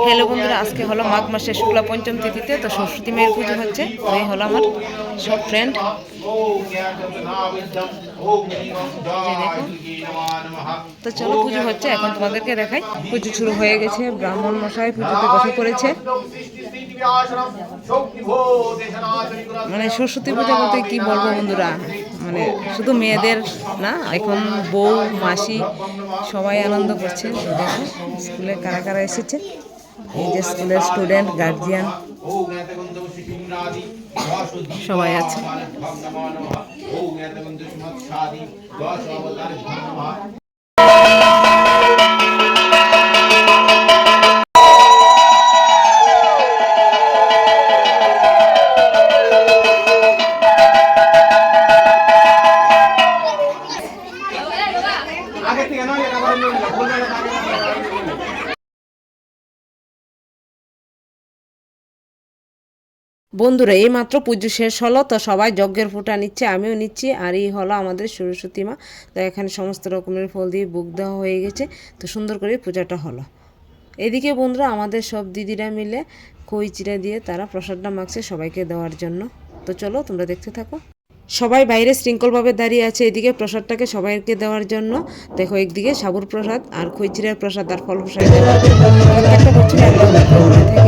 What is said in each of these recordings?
Hello বন্ধুরা আজকে হলো মাঘ মাসের শুক্লা পঞ্চম তিথিতে তো সরস্বতী মায়ের পুজো হচ্ছে। তো এই হলো আমার সব ফ্রেন্ড তো চলো পুজো হচ্ছে এখন তোমাদেরকে দেখাই। পুজো শুরু হয়ে গেছে ব্রাহ্মণ মশাই পুজোতে বসে পড়েছে। মানে সরস্বতী পূজা বলতে কি বলব বন্ধুরা? মানে শুধু মেয়েদের না এখন বউ মাসি সবাই আনন্দ করছে। দেখো স্কুলে কারা কারা এসেছে? এই যে স্কুলের স্টুডেন্ট গার্জিয়ান সবাই আছে। বন্ধুরা এই মাত্র পুজো শেষ হলো, তো সবাই যজ্ঞের ফুটা নিচ্ছে, আমিও নিচ্ছি, আর এই হলো আমাদের সরস্বতী মা। তো এখানে সমস্ত রকমের ফল দিয়ে বুক দেওয়া হয়ে গেছে, তো সুন্দর করে পূজাটা হলো। এদিকে বন্ধুরা, আমাদের সব দিদিরা মিলে কই চিরা দিয়ে তারা প্রসাদটা মাখছে সবাইকে দেওয়ার জন্য। তো চলো, তোমরা দেখতে থাকো। সবাই বাইরে শৃঙ্খলভাবে দাঁড়িয়ে আছে, এদিকে প্রসাদটাকে সবাইকে দেওয়ার জন্য। দেখো, একদিকে সাবুর প্রসাদ আর খৈচিরের প্রসাদ আর ফল প্রসাদ। বছর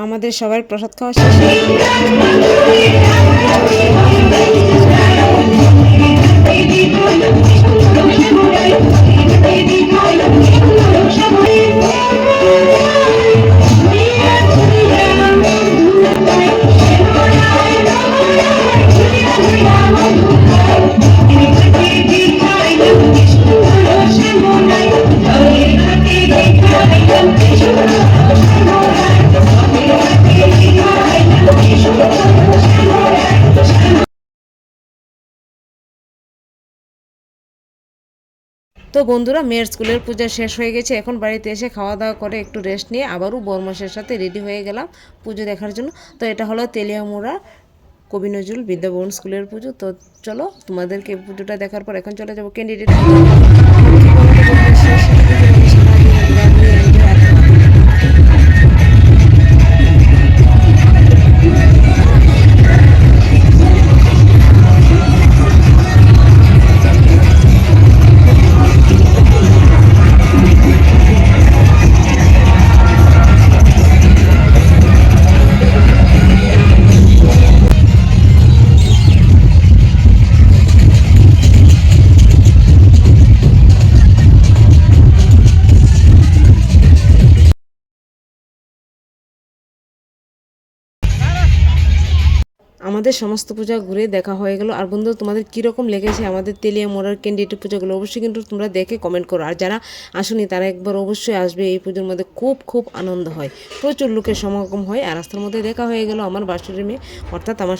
আমাদের সবার প্রসাদ খাওয়া শেষ তো বন্ধুরা, মেয়ের স্কুলের পূজা শেষ হয়ে গেছে। এখন বাড়িতে এসে খাওয়া দাওয়া করে একটু রেস্ট নিয়ে আবারও বরমাসের সাথে রেডি হয়ে গেলাম পুজো দেখার জন্য। তো এটা হলো তেলিয়ামুড়া কবি নজরুল বিদ্যাভবন স্কুলের পুজো। তো চলো তোমাদেরকে পুজোটা দেখার পর এখন চলে যাব ক্যান্ডিডেট আমাদের সমস্ত পূজা ঘুরে দেখা হয়ে গেল। আর বন্ধু, তোমাদের কীরকম লেগেছে আমাদের তেলিয়া মোড়ার ক্যান্ডিডেট পূজাগুলো? অবশ্যই কিন্তু তোমরা দেখে কমেন্ট করো। আর যারা আসুনি, তারা একবার অবশ্যই আসবে। এই পুজোর মধ্যে খুব খুব আনন্দ হয়। প্রচুর লোকের সমাগম হয়। আর রাস্তার মধ্যে দেখা হয়ে গেল আমার বাসুরের মেয়ে। অর্থাৎ আমার